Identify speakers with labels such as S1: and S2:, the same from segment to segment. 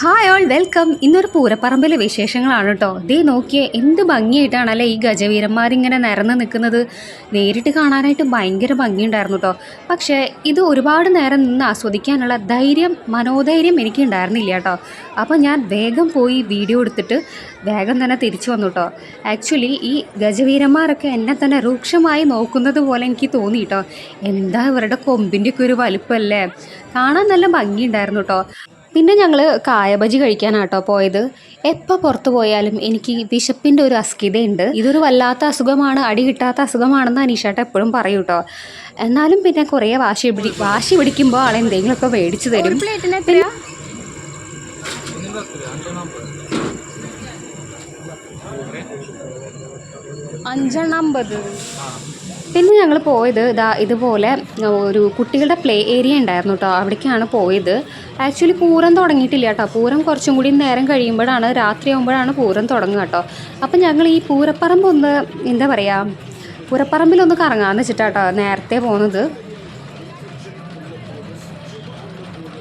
S1: Hi all welcome ഇന്നൊരു പൂരപ്പറമ്പിലെ വിശേഷങ്ങളാണ് കേട്ടോ ദേ നോക്കിയേ എന്ത് ഭംഗിയായിട്ടാണല്ലേ ഈ ഗജവീരന്മാരിങ്ങനെ നിരന്ന് നിൽക്കുന്നത്. നേരിട്ട് കാണാനായിട്ട് ഭയങ്കര ഭംഗിയുണ്ടായിരുന്നു കേട്ടോ പക്ഷേ ഇത് ഒരുപാട് നേരം നിന്ന് ആസ്വദിക്കാനുള്ള ധൈര്യം മനോധൈര്യം എനിക്ക് ഉണ്ടായിരുന്നില്ല കേട്ടോ അപ്പോൾ ഞാൻ വേഗം പോയി വീഡിയോ എടുത്തിട്ട് വേഗം തന്നെ തിരിച്ചു വന്നു കേട്ടോ ആക്ച്വലി ഈ ഗജവീരന്മാരൊക്കെ എന്നെ തന്നെ രൂക്ഷമായി നോക്കുന്നത് പോലെ എനിക്ക് തോന്നി കേട്ടോ എന്താ ഇവരുടെ കൊമ്പിന്റെയൊക്കെ ഒരു വലുപ്പമല്ലേ കാണാൻ നല്ല ഭംഗിയുണ്ടായിരുന്നു കേട്ടോ പിന്നെ ഞങ്ങൾ കായബജി കഴിക്കാനാട്ടോ പോയത്. എപ്പോൾ പുറത്തു പോയാലും എനിക്ക് വിശപ്പിന്റെ ഒരു അസ്കിതയുണ്ട് ഇതൊരു വല്ലാത്ത അസുഖമാണ് അടി കിട്ടാത്ത അസുഖമാണെന്ന് അനീഷേട്ട എപ്പോഴും പറയും കേട്ടോ എന്നാലും പിന്നെ കുറേ വാശി പിടി വാശി പിടിക്കുമ്പോൾ ആൾ എന്തെങ്കിലുമൊക്കെ മേടിച്ചു തരും. പിന്നെ അഞ്ചെണ്ണമ്പത് പിന്നെ ഞങ്ങൾ പോയത് ഇതാ ഇതുപോലെ ഒരു കുട്ടികളുടെ പ്ലേ ഏരിയ ഉണ്ടായിരുന്നു കേട്ടോ അവിടേക്കാണ് പോയത്. ആക്ച്വലി പൂരം തുടങ്ങിയിട്ടില്ല കേട്ടോ പൂരം കുറച്ചും കൂടി നേരം കഴിയുമ്പോഴാണ് രാത്രി ആകുമ്പോഴാണ് പൂരം തുടങ്ങുക കേട്ടോ അപ്പം ഞങ്ങൾ ഈ പൂരപ്പറമ്പ് ഒന്ന് എന്താ പറയുക പൂരപ്പറമ്പിലൊന്ന് കറങ്ങാമെന്ന് വെച്ചിട്ടാട്ടോ നേരത്തെ പോകുന്നത്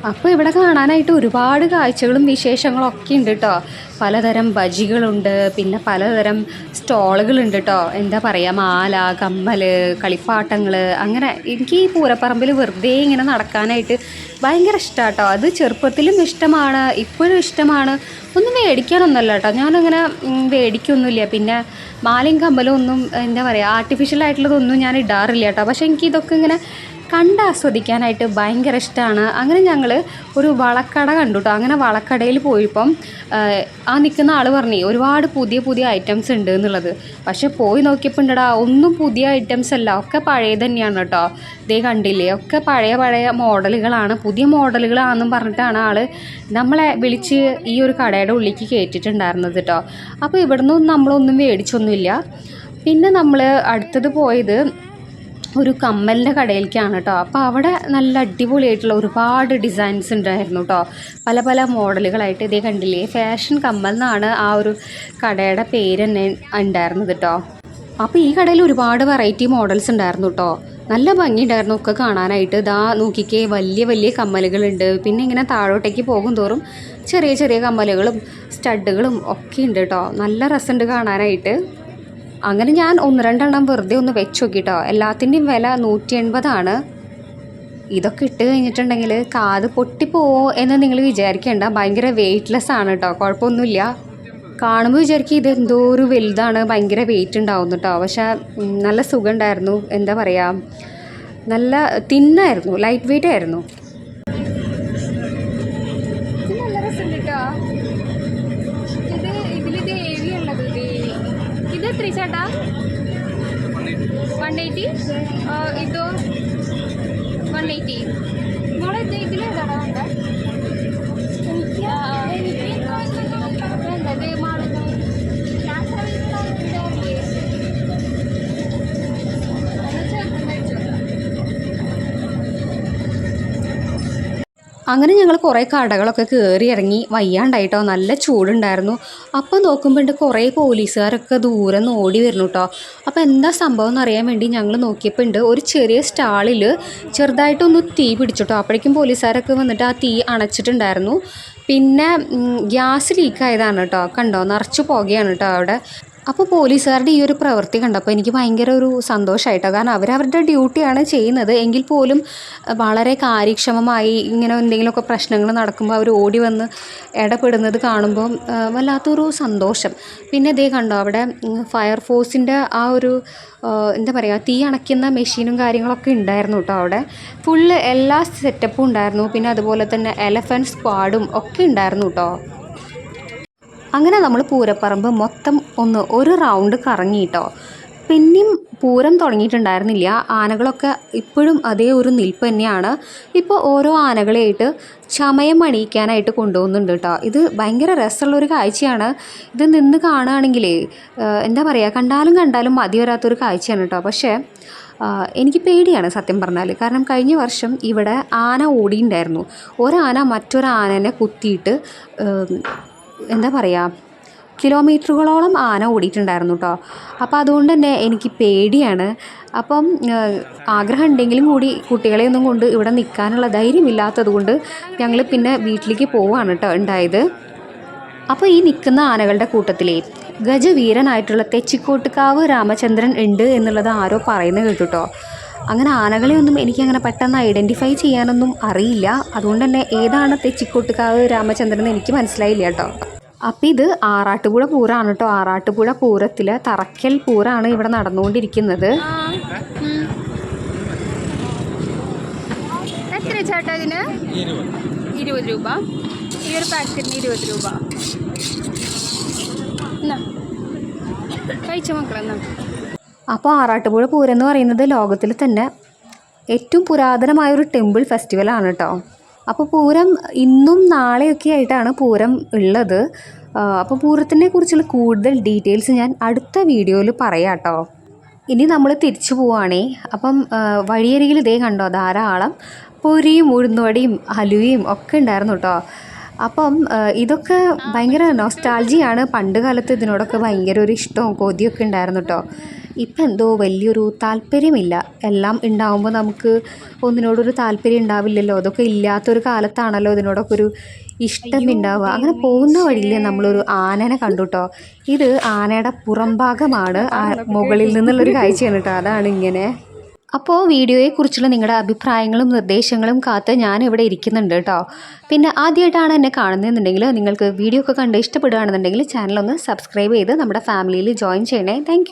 S1: അപ്പോൾ ഇവിടെ കാണാനായിട്ട് ഒരുപാട് കാഴ്ചകളും വിശേഷങ്ങളും ഒക്കെ ഉണ്ട് കേട്ടോ പലതരം ബജികളുണ്ട് പിന്നെ പലതരം സ്റ്റോളുകളുണ്ട് കേട്ടോ എന്താ പറയുക മാല കമ്മൽ കളിപ്പാട്ടങ്ങൾ അങ്ങനെ എനിക്ക് ഈ പൂരപ്പറമ്പിൽ വെറുതെ ഇങ്ങനെ നടക്കാനായിട്ട് ഭയങ്കര ഇഷ്ടമാണ് കേട്ടോ അത് ചെറുപ്പത്തിലും ഇഷ്ടമാണ് ഇപ്പോഴും ഇഷ്ടമാണ്. ഒന്നും മേടിക്കാനൊന്നുമല്ല കേട്ടോ ഞാനങ്ങനെ മേടിക്കൊന്നുമില്ല. പിന്നെ മാലയും കമ്മലും ഒന്നും എന്താ പറയുക ആർട്ടിഫിഷ്യൽ ആയിട്ടുള്ളതൊന്നും ഞാൻ ഇടാറില്ല കേട്ടോ പക്ഷേ എനിക്ക് ഇതൊക്കെ ഇങ്ങനെ കണ്ട് ആസ്വദിക്കാനായിട്ട് ഭയങ്കര ഇഷ്ടമാണ്. അങ്ങനെ ഞങ്ങൾ ഒരു വളക്കട കണ്ടു കേട്ടോ അങ്ങനെ വളക്കടയിൽ പോയപ്പം ആ നിൽക്കുന്ന ആൾ പറഞ്ഞു ഒരുപാട് പുതിയ പുതിയ ഐറ്റംസ് ഉണ്ട് എന്നുള്ളത്. പക്ഷെ പോയി നോക്കിയപ്പോൾ ഉണ്ടടാ ഒന്നും പുതിയ ഐറ്റംസ് അല്ല. ഒക്കെ പഴയ തന്നെയാണ് കേട്ടോ ഇതേ കണ്ടില്ലേ ഒക്കെ പഴയ പഴയ മോഡലുകളാണ്. പുതിയ മോഡലുകളാണെന്നും പറഞ്ഞിട്ടാണ് ആൾ നമ്മളെ വിളിച്ച് ഈ ഒരു കടയുടെ ഉള്ളിലേക്ക് കയറ്റിയിട്ടുണ്ടായിരുന്നത് കേട്ടോ അപ്പോൾ ഇവിടുന്ന് നമ്മളൊന്നും മേടിച്ചൊന്നുമില്ല. പിന്നെ നമ്മൾ അടുത്തത് പോയത് ഒരു കമ്മലിന്റെ കടയിലേക്കാണ് കേട്ടോ. അപ്പോൾ അവിടെ നല്ല അടിപൊളിയായിട്ടുള്ള ഒരുപാട് ഡിസൈൻസ് ഉണ്ടായിരുന്നു കേട്ടോ. പല പല മോഡലുകളായിട്ട് ഇതേ കണ്ടില്ലേ? ഫാഷൻ കമ്മൽ എന്നാണ് ആ ഒരു കടയുടെ പേര് തന്നെ ഉണ്ടായിരുന്നത് കേട്ടോ. അപ്പോൾ ഈ കടയിൽ ഒരുപാട് വെറൈറ്റി മോഡൽസ് ഉണ്ടായിരുന്നു കേട്ടോ. നല്ല ഭംഗിയുണ്ടായിരുന്നു ഒക്കെ കാണാനായിട്ട്. ഇതാ നോക്കിക്കേ വലിയ വലിയ കമ്മലുകളുണ്ട്. പിന്നെ ഇങ്ങനെ താഴോട്ടേക്ക് പോകും തോറും ചെറിയ ചെറിയ കമ്മലുകളും സ്റ്റഡുകളും ഒക്കെ ഉണ്ട് കേട്ടോ. നല്ല രസമുണ്ട് കാണാനായിട്ട്. അങ്ങനെ ഞാൻ ഒന്ന് രണ്ടെണ്ണം വെറുതെ ഒന്ന് വെച്ച് നോക്കിട്ടോ. എല്ലാത്തിന്റെയും വില നൂറ്റി എൺപതാണ് ഇതൊക്കെ ഇട്ട് കഴിഞ്ഞിട്ടുണ്ടെങ്കിൽ കാത് പൊട്ടിപ്പോവോ എന്ന് നിങ്ങൾ വിചാരിക്കേണ്ട. ഭയങ്കര വെയ്റ്റ്ലെസ് ആണ് കേട്ടോ കുഴപ്പമൊന്നുമില്ല. കാണുമ്പോൾ വിചാരിക്കും ഇത് എന്തോ ഒരു വലുതാണ്. ഭയങ്കര വെയിറ്റ് ഉണ്ടാവും കേട്ടോ പക്ഷേ നല്ല സുഖമുണ്ടായിരുന്നു. എന്താ പറയുക നല്ല തിന്നായിരുന്നു. ലൈറ്റ് വെയിറ്റ് ആയിരുന്നു. ഇത് എത്ര ചേട്ടാ വൺ എയ്റ്റി ഇതോ വൺ എയ്റ്റി മോളെ ഇത് ഇതിലേതാടാ വേണ്ട അങ്ങനെ ഞങ്ങൾ കുറേ കടകളൊക്കെ കയറി ഇറങ്ങി. വയ്യാണ്ടായിട്ടോ. നല്ല ചൂടുണ്ടായിരുന്നു. അപ്പോൾ നോക്കുമ്പോണ്ട് കുറേ പോലീസുകാരൊക്കെ ദൂരെ ഓടി വരുന്നു കേട്ടോ അപ്പോൾ എന്താ സംഭവം എന്ന് അറിയാൻ വേണ്ടി ഞങ്ങൾ നോക്കിയപ്പോൾ ഉണ്ട് ഒരു ചെറിയ സ്റ്റാളിൽ ചെറുതായിട്ടൊന്ന് തീ പിടിച്ചിട്ടോ അപ്പോഴേക്കും പോലീസുകാരൊക്കെ വന്നിട്ട് ആ തീ അണച്ചിട്ടുണ്ടായിരുന്നു. പിന്നെ ഗ്യാസ് ലീക്കായതാണ് കേട്ടോ കണ്ടോ? നിറച്ച് പുകയാണ് കേട്ടോ അവിടെ. അപ്പോൾ പോലീസുകാരുടെ ഈ ഒരു പ്രവൃത്തി കണ്ടപ്പോൾ എനിക്ക് ഭയങ്കര ഒരു സന്തോഷമായിട്ടോ കാരണം അവരവരുടെ ഡ്യൂട്ടിയാണ് ചെയ്യുന്നത്. എങ്കിൽ പോലും വളരെ കാര്യക്ഷമമായി ഇങ്ങനെ എന്തെങ്കിലുമൊക്കെ പ്രശ്നങ്ങൾ നടക്കുമ്പോൾ അവർ ഓടി വന്ന് ഇടപെടുന്നത് കാണുമ്പോൾ വല്ലാത്തൊരു സന്തോഷം. പിന്നെ ഇതേ കണ്ടോ അവിടെ ഫയർഫോഴ്സിന്റെ ആ ഒരു എന്താ പറയുക തീ അണയ്ക്കുന്ന മെഷീനും കാര്യങ്ങളൊക്കെ ഉണ്ടായിരുന്നു കേട്ടോ അവിടെ. ഫുള്ള് എല്ലാ സെറ്റപ്പും ഉണ്ടായിരുന്നു. പിന്നെ അതുപോലെ തന്നെ എലഫന്റ് സ്ക്വാഡും ഒക്കെ ഉണ്ടായിരുന്നു കേട്ടോ. അങ്ങനെ നമ്മൾ പൂരപ്പറമ്പ് മൊത്തം ഒന്ന് ഒരു റൗണ്ട് കറങ്ങിയിട്ടോ പിന്നെയും പൂരം തുടങ്ങിയിട്ടുണ്ടായിരുന്നില്ല. ആനകളൊക്കെ ഇപ്പോഴും അതേ ഒരു നിൽപ്പ് തന്നെയാണ്. ഇപ്പോൾ ഓരോ ആനകളെയായിട്ട് ചമയം അണിയിക്കാനായിട്ട് കൊണ്ടുപോകുന്നുണ്ട് കേട്ടോ. ഇത് ഭയങ്കര രസമുള്ളൊരു കാഴ്ചയാണ്. ഇത് നിന്ന് കാണുകയാണെങ്കിലേ എന്താ പറയുക കണ്ടാലും കണ്ടാലും മതി വരാത്തൊരു കാഴ്ചയാണ് കേട്ടോ. പക്ഷേ എനിക്ക് പേടിയാണ് സത്യം പറഞ്ഞാൽ കാരണം കഴിഞ്ഞ വർഷം ഇവിടെ ആന ഓടിയിട്ടുണ്ടായിരുന്നു. ഒരാന മറ്റൊരാനനെ കുത്തിയിട്ട് എന്താ പറയുക കിലോമീറ്ററുകളോളം ആന ഓടിയിട്ടുണ്ടായിരുന്നു കേട്ടോ അപ്പോൾ അതുകൊണ്ട് തന്നെ എനിക്ക് പേടിയാണ്. അപ്പം ആഗ്രഹം ഉണ്ടെങ്കിലും കൂടി കുട്ടികളെ ഒന്നും കൊണ്ട് ഇവിടെ നിൽക്കാനുള്ള ധൈര്യമില്ലാത്തത് കൊണ്ട് ഞങ്ങൾ പിന്നെ വീട്ടിലേക്ക് പോവുകയാണ് കേട്ടോ ഉണ്ടായത്. അപ്പോൾ ഈ നിൽക്കുന്ന ആനകളുടെ കൂട്ടത്തിലേ ഗജവീരനായിട്ടുള്ള തെച്ചിക്കോട്ടുകാവ് രാമചന്ദ്രൻ ഉണ്ട് എന്നുള്ളത് ആരോ പറയുന്നത് കേട്ടു കേട്ടോ അങ്ങനെ ആനകളെ ഒന്നും എനിക്കങ്ങനെ പെട്ടെന്ന് ഐഡന്റിഫൈ ചെയ്യാനൊന്നും അറിയില്ല. അതുകൊണ്ട് തന്നെ ഏതാണ് തെച്ചിക്കോട്ടുകാവ് രാമചന്ദ്രൻ എന്ന് എനിക്ക് മനസ്സിലായില്ല കേട്ടോ. അപ്പം ഇത് ആറാട്ടുപുഴ പൂരമാണ് കേട്ടോ. ആറാട്ടുപുഴ പൂരത്തിൽ തറക്കൽ പൂരമാണ് ഇവിടെ നടന്നുകൊണ്ടിരിക്കുന്നത്.
S2: എത്ര ചേട്ടാ ഇതിന്? ഇരുപത് രൂപ. ഈ ഒരു പാക്കറ്റിന് ഇരുപത് രൂപ. കഴിച്ച മക്കളെന്നാ
S1: അപ്പോൾ ആറാട്ടുപുഴ പൂരം എന്ന് പറയുന്നത് ലോകത്തിൽ തന്നെ ഏറ്റവും പുരാതനമായ ഒരു ടെമ്പിൾ ഫെസ്റ്റിവലാണ് കേട്ടോ. അപ്പോൾ പൂരം ഇന്നും നാളെയൊക്കെ ആയിട്ടാണ് പൂരം ഉള്ളത്. അപ്പോൾ പൂരത്തിനെ കുറിച്ചുള്ള കൂടുതൽ ഡീറ്റെയിൽസ് ഞാൻ അടുത്ത വീഡിയോയിൽ പറയാം കേട്ടോ. ഇനി നമ്മൾ തിരിച്ചു പോവുകയാണേ. അപ്പം വഴിയരികിൽ ഇതേ കണ്ടോ? ധാരാളം പൊരിയും ഉഴുന്നുവടിയും ഹലുവയും ഒക്കെ ഉണ്ടായിരുന്നു കേട്ടോ. അപ്പം ഇതൊക്കെ ഭയങ്കര നൊസ്റ്റാൾജിയാണ് പണ്ട് കാലത്ത് ഇതിനോടൊക്കെ ഭയങ്കര ഒരു ഇഷ്ടവും കൊതിയൊക്കെ ഉണ്ടായിരുന്നു കേട്ടോ ഇപ്പം എന്തോ വലിയൊരു താല്പര്യമില്ല. എല്ലാം ഉണ്ടാവുമ്പോൾ നമുക്ക് ഒന്നിനോടൊരു താല്പര്യം ഉണ്ടാവില്ലല്ലോ. അതൊക്കെ ഇല്ലാത്തൊരു കാലത്താണല്ലോ ഇതിനോടൊക്കെ ഒരു ഇഷ്ടം ഉണ്ടാവുക അങ്ങനെ പോകുന്ന വഴിയിൽ നമ്മളൊരു ആനനെ കണ്ടു കേട്ടോ ഇത് ആനയുടെ പുറംഭാഗമാണ് മുകളിൽ നിന്നുള്ളൊരു കാഴ്ചയാണ് കേട്ടോ അതാണ് ഇങ്ങനെ. അപ്പോൾ വീഡിയോയെക്കുറിച്ചുള്ള നിങ്ങളുടെ അഭിപ്രായങ്ങളും നിർദ്ദേശങ്ങളും കാത്ത് ഞാൻ ഇവിടെ ഇരിക്കുന്നുണ്ട് കേട്ടോ. പിന്നെ ആദ്യമായിട്ടാണ് എന്നെ കാണുന്നതെന്നുണ്ടെങ്കിൽ നിങ്ങൾക്ക് വീഡിയോ ഒക്കെ കണ്ട് ഇഷ്ടപ്പെടുകയാണെന്നുണ്ടെങ്കിൽ ചാനലൊന്ന് സബ്സ്ക്രൈബ് ചെയ്ത് നമ്മുടെ ഫാമിലിയിൽ ജോയിൻ ചെയ്യണേ. താങ്ക്